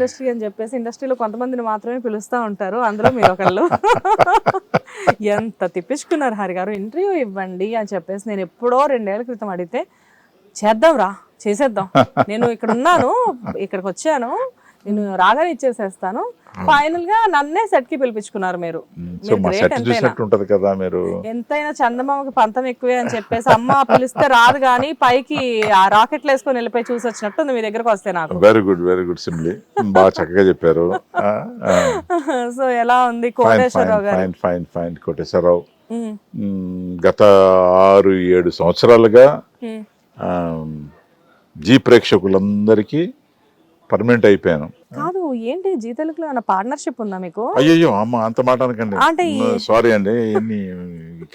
Industry అని చెప్పేసి ఇండస్ట్రీలో కొంతమందిని మాత్రమే పిలుస్తూ ఉంటారు. అందులో మీరు ఒకళ్ళు. ఎంత తిప్పించుకున్నారు హరి గారు. ఇంటర్వ్యూ ఇవ్వండి అని చెప్పేసి నేను ఎప్పుడో రెండేళ్ళ క్రితం అడిగితే చేద్దాం రా చేసేద్దాం. నేను ఇక్కడ ఉన్నాను ఇక్కడికి వచ్చాను. నేను రాగానే ఇచ్చేసేస్తాను. ఫైనల్గా నన్నే సెట్కి పిలిపించుకున్నారు మీరు. ఉంటది కదా మీరు? ఎంతైనా చందమామకి పంతం ఎక్కువే అని చెప్పేసి అమ్మ పిలిస్తే రాదు కానీ పైకి ఆ రాకెట్లు వేసుకొని వెళ్ళిపోయి చూసి వచ్చినట్టు మీ దగ్గరకు వస్తే నాకు. Very good very good simply బాగా చక్కగా చెప్పారు. సో ఎలా ఉంది కోటేశ్వరరావు గారు? Fine fine Koteswararao. గత ఆరు ఏడు సంవత్సరాలుగా జీ ప్రేక్షకులందరికీ పర్మనెంట్ అయిపోయాను. కాదు ఏంటి జీ తెలుగులో ఏమైనా పార్ట్నర్షిప్ ఉందా మీకు? అయ్యయ్యో అమ్మ అంత మాట అనకండి. సారీ అండి ఎన్ని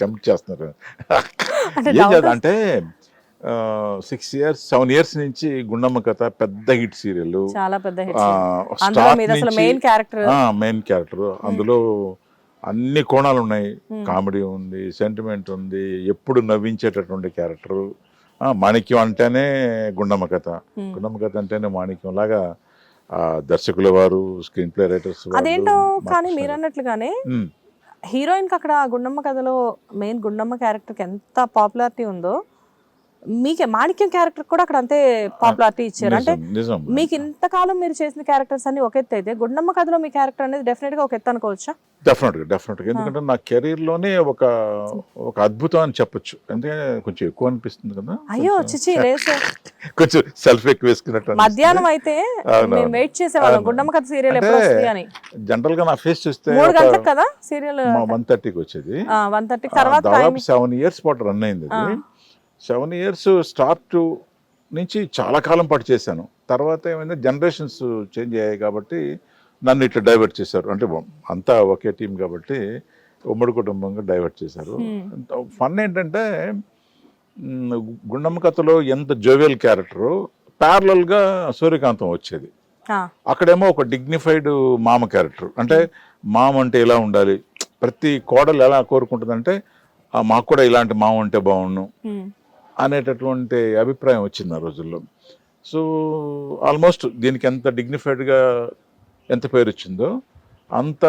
కమిట్ చేస్తున్నారు. అంటే ఏం సిక్స్ ఇయర్స్ సెవెన్ ఇయర్స్ నుంచి గుండమ్మ కథ పెద్ద హిట్ సీరియల్. చాలా పెద్ద మెయిన్ క్యారెక్టర్ మెయిన్ క్యారెక్టర్ అందులో అన్ని కోణాలు ఉన్నాయి. కామెడీ ఉంది సెంటిమెంట్ ఉంది ఎప్పుడు నవ్వించేటటువంటి క్యారెక్టర్ మాణిక్యం అంటేనే గుండమ్మ కథ గుండమ్మ కథ అంటేనే మాణిక్యం లాగా ఆ, దర్శకుల వారు స్క్రీన్ ప్లే రైటర్స్ అదేంటో కానీ మీరు అన్నట్లుగానే Hmm. హీరోయిన్కి అక్కడ గుండమ్మ కథలో మెయిన్ గుండమ్మ క్యారెక్టర్కి ఎంత పాపులారిటీ ఉందో మీకే మాణిక్యం క్యారెక్టర్ కూడా అక్కడ అంతే పాపులారిటీ ఇచ్చారు. అంటే మీకు ఇంతకాలం మీరు చేసిన క్యారెక్టర్స్ అన్ని ఒక ఎత్తు అయితే గుండమ్మ కథలో మీ క్యారెక్టర్ అనేది డెఫినెట్గా ఒక ఎత్తు అనుకోవచ్చా? డెఫినెట్గా డెఫినెట్గా ఎందుకంటే నా కెరీర్లోనే ఒక ఒక అద్భుతం అని చెప్పొచ్చు. ఎందుకంటే కొంచెం ఎక్కువ అనిపిస్తుంది కదా. అయ్యో చిచి లేదు. కొంచెం సెల్ఫ్ ఎక్కువ వేసుకున్నట్టు. మధ్యాహ్నం అయితే. మేము వెయిట్ చేసేవాళ్ళం. గుండమ్మ కథ సీరియల్ ఎప్పుడు వస్తుంది అని. జనరల్గా నా ఫేస్ చూస్తే మూడు గంటలకు కదా సీరియల్ వన్ థర్టీకి వచ్చేది. వన్ థర్టీ తర్వాత సెవెన్ ఇయర్స్ పాటు రన్ అయింది సెవెన్ ఇయర్స్ స్టార్ట్ నుంచి చాలా కాలం పాటు చేశాను. తర్వాత ఏమైంది? జనరేషన్స్ చేంజ్ అయ్యాయి కాబట్టి నన్ను ఇట్లా డైవర్ట్ చేశారు. అంటే అంతా ఒకే టీం కాబట్టి ఉమ్మడి కుటుంబంగా డైవర్ట్ చేశారు. ఫన్ ఏంటంటే గుండమ్మ కథలో ఎంత జోవియల్ క్యారెక్టరు గా సూర్యకాంతం వచ్చేది. అక్కడేమో ఒక డిగ్నిఫైడ్ మామ క్యారెక్టర్. అంటే మామ అంటే ఎలా ఉండాలి? ప్రతి కోడలు ఎలా కోరుకుంటుందంటే "ఆ, మాకు కూడా ఇలాంటి మామ ఉంటే బాగుండు. అనేటటువంటి అభిప్రాయం వచ్చింది ఆ రోజుల్లో. సో ఆల్మోస్ట్ దీనికి ఎంత డిగ్నిఫైడ్గా ఎంత పేరు వచ్చిందో అంత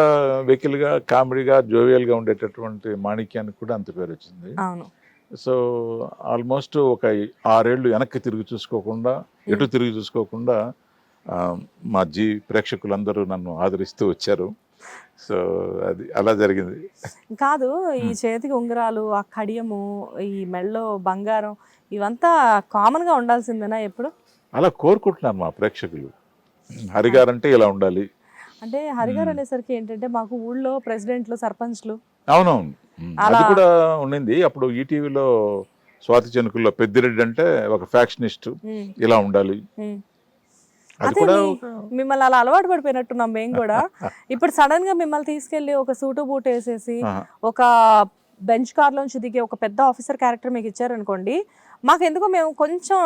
వెకిల్గా కామెడీగా జోవియల్గా ఉండేటటువంటి మాణిక్యానికి కూడా అంత పేరు వచ్చింది. సో ఆల్మోస్ట్ ఒక ఆరేళ్ళు వెనక్కి తిరిగి చూసుకోకుండా ఎటు తిరిగి చూసుకోకుండా మా జీ ప్రేక్షకులందరూ నన్ను ఆదరిస్తూ వచ్చారు. సో అది అలా జరిగింది. కాదు ఈ చేతికి ఉంగరాలు ఆ కడియము ఈ మెళ్ళో బంగారం ఇవంతా కామన్గా ఉండాల్సిందేనా ఎప్పుడు? అలా కోరుకుంటున్నారు మా ప్రేక్షకులు. హరిగారంటే ఇలా ఉండాలి. అంటే హరిగారు అనేసరికి ఏంటంటే మాకు ఊళ్ళో ప్రెసిడెంట్లు సర్పంచ్లు. అవునవును. అది అలా- కూడా ఉండింది. అప్పుడు ఈటీవీలో స్వాతి చెనుకుల్లో పెద్దిరెడ్డి అంటే ఒక ఫ్యాక్షనిస్ట్. ఇలా ఉండాలి. అది మిమ్మల్ని అలా అలవాటు పడిపోయినట్టున్నాం మేము కూడా ఇప్పుడు సడన్గా మిమ్మల్ని తీసుకెళ్ళి ఒక సూటు బూట్ వేసేసి. ఒక బెంచ్ కార్ లోంచి దిగి ఒక పెద్ద ఆఫీసర్ క్యారెక్టర్ మీకు ఇచ్చారనుకోండి మాకు ఎందుకో మేము కొంచెం.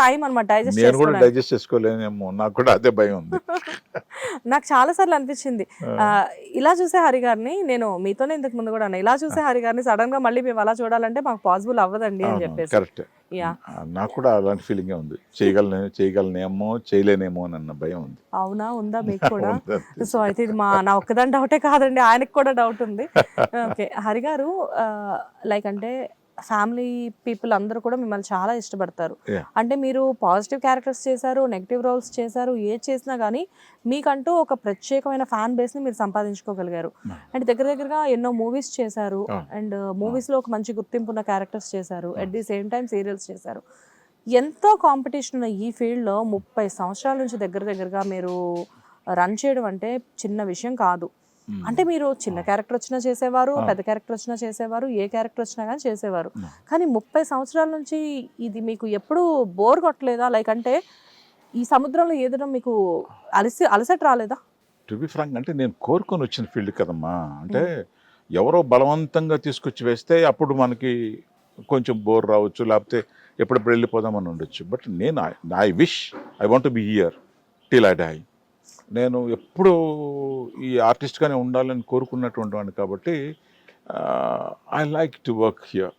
టైం అనమాట డైజెస్ట్ నేను కూడా చేసుకోవడానికి డైజెస్ట్ చేసుకోలేనేమో నాకు కూడా అదే భయం ఉంది. నాకు చాలా సార్లు అనిపించింది. ఇలా చూసే హరి గారిని నేను మీతోనే ఇంతకు ముందు కూడా అన్నా ఇలా చూసే హరి గారిని సడన్గా మళ్ళీ మేము అలా చూడాలంటే మాకు పాసిబుల్ అవ్వదండి అని చెప్పేసి. కరెక్ట్ యా నాకు కూడా అలాంటి ఫీలింగ్ ఉంది. చేయగలనే చేయగలనేమో చేయలేనేమో అన్న భయం ఉంది. అవునా? ఉందా మీకు కూడా. సో అయితే ఇది మా నా ఒక్కదాని డౌటే కాదండి ఆయనకు కూడా డౌట్ ఉంది. ఓకే హరి గారు లైక్ అంటే ఫ్యామిలీ పీపుల్ అందరూ కూడా మిమ్మల్ని చాలా ఇష్టపడతారు. అంటే మీరు పాజిటివ్ క్యారెక్టర్స్ చేశారు నెగిటివ్ రోల్స్ చేశారు ఏ చేసినా కానీ మీకంటూ ఒక ప్రత్యేకమైన ఫ్యాన్ బేస్ని మీరు సంపాదించుకోగలిగారు. అండ్ దగ్గర దగ్గరగా ఎన్నో మూవీస్ చేశారు Ah. అండ్ మూవీస్లో ఒక మంచి గుర్తింపు ఉన్న క్యారెక్టర్స్ చేశారు. At the same time serials చేశారు. ఎంతో కాంపిటీషన్ ఉన్న ఈ ఫీల్డ్లో ముప్పై సంవత్సరాల నుంచి దగ్గర దగ్గరగా మీరు రన్ చేయడం అంటే చిన్న విషయం కాదు. Hmm. అంటే మీరు చిన్న క్యారెక్టర్ వచ్చినా చేసేవారు పెద్ద క్యారెక్టర్ వచ్చినా చేసేవారు ఏ క్యారెక్టర్ వచ్చినా కానీ చేసేవారు. కానీ ముప్పై సంవత్సరాల నుంచి ఇది మీకు ఎప్పుడు బోర్ కొట్టలేదా? లైక్ అంటే ఈ సముద్రంలో ఏదైనా మీకు అలసి అలసట రాలేదా? టు బి ఫ్రాంక్ అంటే నేను కోరుకొని వచ్చిన ఫీల్డ్ కదమ్మా. అంటే ఎవరో బలవంతంగా తీసుకొచ్చి వేస్తే అప్పుడు మనకి కొంచెం బోర్ రావచ్చు లేకపోతే ఎప్పుడెప్పుడు వెళ్ళిపోదామని ఉండొచ్చు. బట్ నేను I wish I want be here till I die నేను ఎప్పుడు ఈ ఆర్టిస్ట్గానే ఉండాలని కోరుకున్నటువంటి వాడిని కాబట్టి I like to work here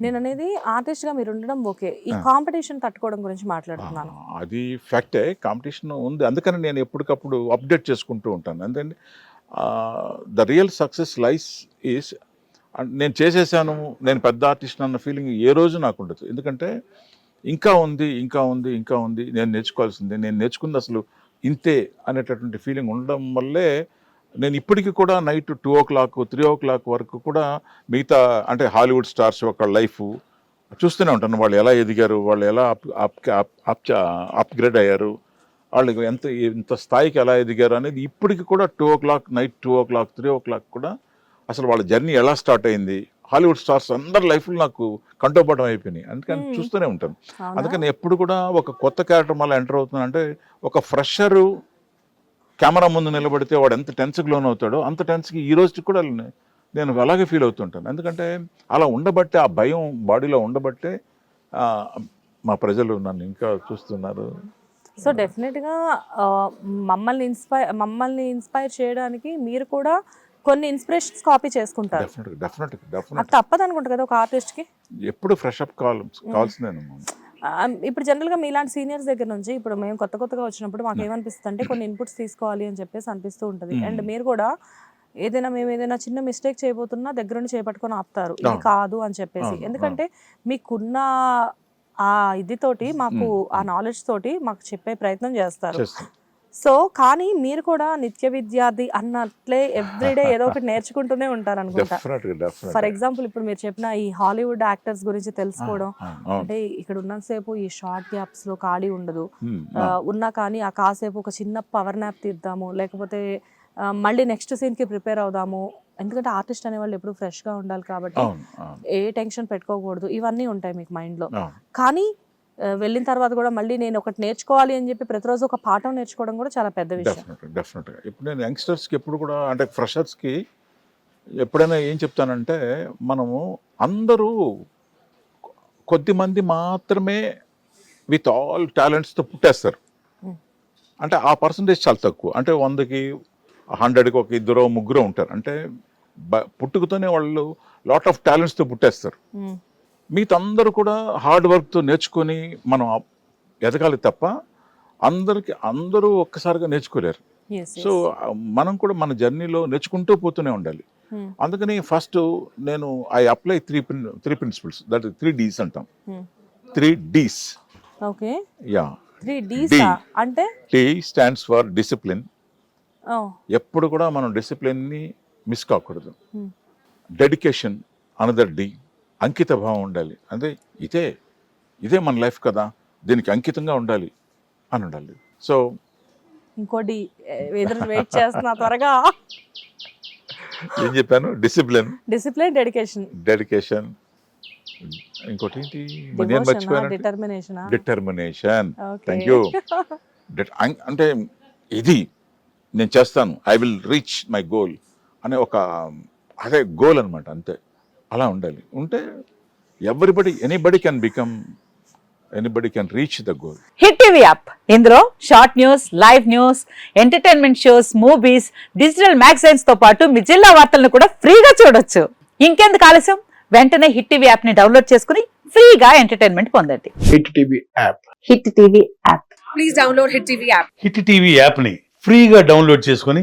నేను అనేది ఆర్టిస్ట్గా మీరు ఉండడం ఓకే. ఈ కాంపిటీషన్ తట్టుకోవడం గురించి మాట్లాడుతున్నాను. అది ఫ్యాక్టే కాంపిటీషన్ ఉంది. అందుకని నేను ఎప్పటికప్పుడు అప్డేట్ చేసుకుంటూ ఉంటాను. ఎందుకంటే the real success lies is నేను చేసేసాను నేను పెద్ద ఆర్టిస్ట్ అన్న ఫీలింగ్ ఏ రోజు నాకు ఉండదు. ఎందుకంటే ఇంకా ఉంది ఇంకా ఉంది ఇంకా ఉంది. నేను నేర్చుకోవాల్సింది. నేను నేర్చుకుంది అసలు ఇంతే అనేటటువంటి ఫీలింగ్ ఉండడం వల్లే నేను ఇప్పటికీ కూడా night two o'clock three o'clock వరకు కూడా మిగతా అంటే హాలీవుడ్ స్టార్స్ యొక్క లైఫ్ చూస్తూనే ఉంటాను. వాళ్ళు ఎలా ఎదిగారు వాళ్ళు ఎలా అప్ అప్ అప్గ్రేడ్ అయ్యారు వాళ్ళు ఎంత ఎంత స్థాయికి ఎలా ఎదిగారు అనేది ఇప్పటికి కూడా two o'clock night two o'clock three o'clock కూడా అసలు వాళ్ళ జర్నీ ఎలా స్టార్ట్ అయింది హాలీవుడ్ స్టార్స్ అందరి లైఫ్లో నాకు కంటోపడం అయిపోయినాయి అందుకని. చూస్తూనే ఉంటాను? అందుకని ఎప్పుడు కూడా ఒక కొత్త క్యారెక్టర్ మళ్ళీ ఎంటర్ అవుతుందంటే ఒక ఫ్రెషరు కెమెరా ముందు నిలబడితే వాడు ఎంత టెన్స్కి లోన్ అవుతాడో అంత టెన్స్కి ఈ రోజుకి కూడా నేను అలాగే ఫీల్ అవుతుంటాను ఎందుకంటే అలా ఉండబట్టే ఆ భయం బాడీలో ఉండబట్టే మా ప్రజలు నన్ను ఇంకా చూస్తున్నారు సో డెఫినెట్గా ఆ, మమ్మల్ని ఇన్స్పైర్ మమ్మల్ని ఇన్స్పైర్ చేయడానికి మీరు కూడా కొన్ని ఇన్స్పిరేషన్స్ కాపీ చేసుకుంటారు. తప్పదు అనుకుంటా కదా ఒక ఆర్టిస్ట్కి ఎప్పుడు ఫ్రెష్ అప్ కావాలి కావాల్సిందేను ఆ, ఇప్పుడు జనరల్గా మీలాంటి సీనియర్స్ దగ్గర నుంచి ఇప్పుడు మేము కొత్త కొత్తగా వచ్చినప్పుడు మాకు ఏమనిపిస్తుంది అంటే కొన్ని ఇన్పుట్స్ తీసుకోవాలి అని చెప్పేసి అనిపిస్తూ ఉంటుంది. అండ్ మీరు కూడా ఏదైనా మేము ఏదైనా చిన్న మిస్టేక్ చేయబోతున్నా దగ్గర నుండి చేపట్టుకొని ఆపుతారు. ఇది. కాదు అని చెప్పేసి. ఎందుకంటే మీకున్న ఆ ఇది తోటి మాకు. ఆ నాలెడ్జ్ తోటి మాకు చెప్పే ప్రయత్నం చేస్తారు. సో కానీ మీరు కూడా నిత్య విద్యార్థి అన్నట్లే ఎవ్రీడే ఏదో ఒకటి నేర్చుకుంటూనే ఉంటారు అనుకుంటా ఫర్ ఎగ్జాంపుల్ ఇప్పుడు మీరు చెప్పిన ఈ హాలీవుడ్ యాక్టర్స్ గురించి తెలుసుకోవడం అంటే ఇక్కడ ఉన్నంతసేపు ఈ షార్ట్ గ్యాప్స్లో ఖాళీ ఉండదు. ఉన్నా కానీ ఆ కాసేపు ఒక చిన్న పవర్ నాప్ తీద్దాము లేకపోతే మళ్ళీ నెక్స్ట్ సీన్కి ప్రిపేర్ అవుదాము. ఎందుకంటే ఆర్టిస్ట్ అనేవాళ్ళు ఎప్పుడు ఫ్రెష్గా ఉండాలి కాబట్టి ఏ టెన్షన్ పెట్టుకోకూడదు. ఇవన్నీ ఉంటాయి మీకు మైండ్లో. కానీ వెళ్ళిన తర్వాత కూడా మళ్ళీ నేను ఒకటి నేర్చుకోవాలి అని చెప్పి ప్రతిరోజు ఒక పాఠం నేర్చుకోవడం కూడా చాలా పెద్ద విషయం. డెఫినెట్గా ఇప్పుడు నేను యంగ్స్టర్స్కి ఎప్పుడు కూడా అంటే ఫ్రెషర్స్కి ఎప్పుడైనా ఏం చెప్తానంటే మనము అందరూ కొద్ది మంది మాత్రమే విత్ ఆల్ టాలెంట్స్తో పుట్టేస్తారు. అంటే ఆ పర్సంటేజ్ చాలా తక్కువ. అంటే వందకి హండ్రెడ్కి ఒక ఇద్దరు ముగ్గురు ఉంటారు. అంటే పుట్టుకతోనే వాళ్ళు లాట్ ఆఫ్ టాలెంట్స్తో పుట్టేస్తారు. మిగతా అందరూ కూడా హార్డ్ వర్క్తో నేర్చుకొని మనం ఎదగాలి తప్ప అందరికి అందరూ ఒక్కసారిగా నేర్చుకోలేరు. సో మనం కూడా మన జర్నీలో నేర్చుకుంటూ పోతూనే ఉండాలి. ఉమ్, అందుకని ఫస్ట్ నేను I apply three prin three principles that three Ds అంటాం. Three Ds okay yeah. అంటే? టీ స్టాండ్స్ ఫర్ డిసిప్లిన్ ఎప్పుడు కూడా మనం డిసిప్లిన్ని మిస్ కాకూడదు. Hmm. డెడికేషన్ అనదర్ డి అంకిత భావం ఉండాలి. అంటే ఇదే ఇదే మన లైఫ్ కదా దీనికి అంకితంగా ఉండాలి అని ఉండాలి. సో ఇంకోటి ఎదురు వెయిట్ చేస్తున్నా త్వరగా. ఏం చెప్పాను? డిసిప్లిన్. Discipline dedication. డెడికేషన్. ఇంకోటి ఏంటి? నేను మర్చిపోయాను డిటర్మినేషన్ డిటర్మినేషన్ థ్యాంక్ యూ అంటే ఇది నేను చేస్తాను. I will reach my goal అనే ఒక అదే గోల్ అనమాట అంతే. అలా ఉండాలి. ఉంటే everybody anybody can become anybody can reach the goal. Hit TV app. ఇందులో short news live news entertainment shows movies digital మ్యాగజైన్స్తో పాటు మీ జిల్లా వార్తలను కూడా ఫ్రీగా చూడొచ్చు. ఇంకెందుకు ఆలస్యం? వెంటనే హిట్ టీవీ యాప్ని డౌన్లోడ్ చేసుకుని ఫ్రీగా ఎంటర్టైన్మెంట్ పొందండి. Hit TV app. Hit TV app. Hit TV యాప్ని ఫ్రీగా డౌన్లోడ్ చేసుకొని